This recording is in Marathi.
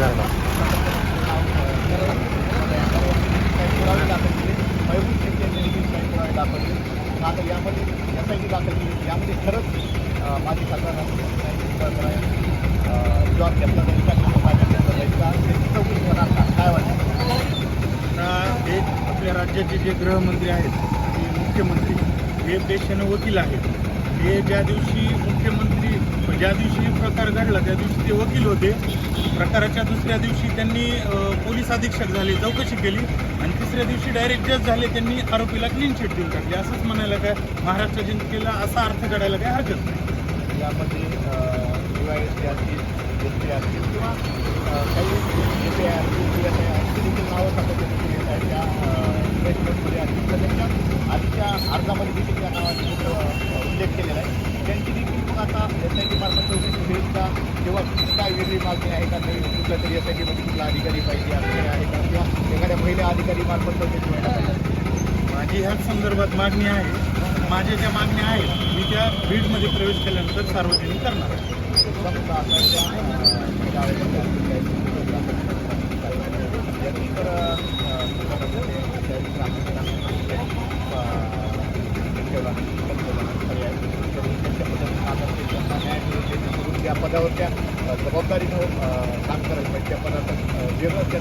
झाला आता यामध्ये एस आय यामध्ये खरंच माजी खासदार जॉब घेतला जाईल का होणार काय वाटतं हे आपल्या राज्याचे जे गृहमंत्री आहेत ते मुख्यमंत्री हे पेशाने वकील आहेत. हे ज्या दिवशी मुख्यमंत्री ज्या दिवशी प्रकार घडला त्या दिवशी ते वकील होते. प्रकाराच्या दुसऱ्या दिवशी त्यांनी पोलीस अधीक्षक झाले चौकशी केली आणि तिसऱ्या दिवशी डायरेक्ट जज झाले त्यांनी आरोपीला क्लीन चिट देऊन टाकली. असंच म्हणायला काय महाराष्ट्र जनतेला असा अर्थ काढायला काय हरकत नाही. यामध्ये डी वाय एस टी असतील एस टी असतील किंवा काही ए पी आय असतील किंवा काही आणखी देखील नावं सापडलेली त्या इन्व्हेस्टमेंटमध्ये असतील. तर त्यांच्या आधीच्या अर्जामध्ये देखील त्या नावाचा कुठं, अ, उल्लेख केलेला आहे त्यांची देखील मग आता एस आय टी मार्फत चौकशी होईल का किंवा काय वेगळी मागणी आहे का? काही कुठल्या तरी आय टीमध्ये कुठला अधिकारी पाहिजे असं आहे का? किंवा एखाद्या महिला अधिकारी मार्फत माझी ह्याच संदर्भात मागणी आहे. माझ्या ज्या मागण्या आहेत मी त्या बीडमध्ये प्रवेश केल्यानंतर सार्वजनिक करणार त्या नाही, नाही, पदावर त्या जबाबदारीनं अ, काम करायला पाहिजे त्या पदाचं अ, वेगळं त्या